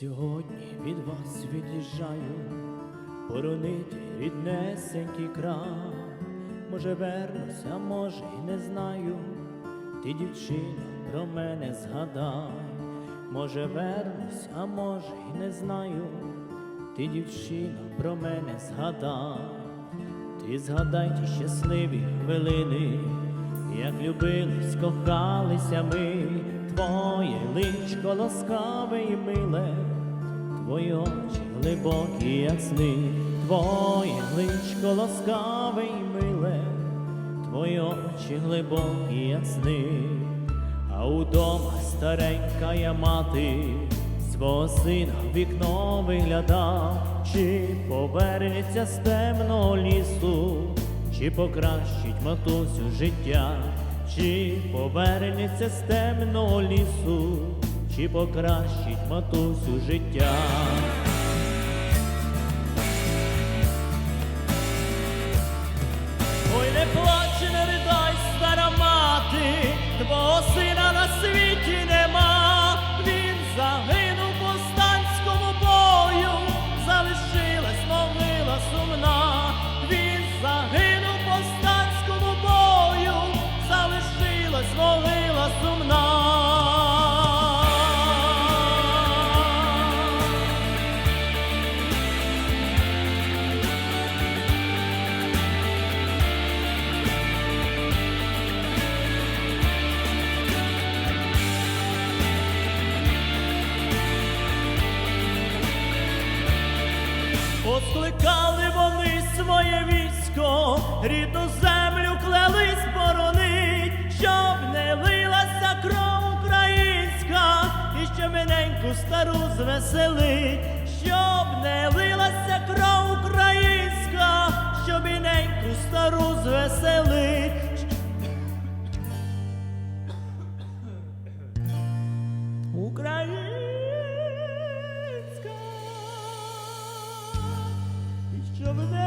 Сьогодні від вас від'їжджаю, боронити ріднесенький край. Може вернусь, а може й не знаю. Ти, дівчино, про мене згадай. Може вернусь, а може й не знаю. Ти, дівчино, про мене згадай. Ти згадай ті щасливі хвилини, як любились, кохалися ми, твоє личко ласкаве і миле, твої очі глибокі, як сни, твоє личко ласкаве і миле, твої очі глибокі, як сни, а удома старенька я мати, свого сина в вікно виглядав, чи повернеться з темного лісу, чи покращить матусю життя, чи повернеться з темного лісу, чи покращить матусю життя. Ой, не плач, Поскликали вони своє військо, рідну землю клялись боронить, щоб не лилася кров українська, і ще миненьку стару звеселить, щоб не лилася кров українська, щоб іненьку стару звеселить. Je veux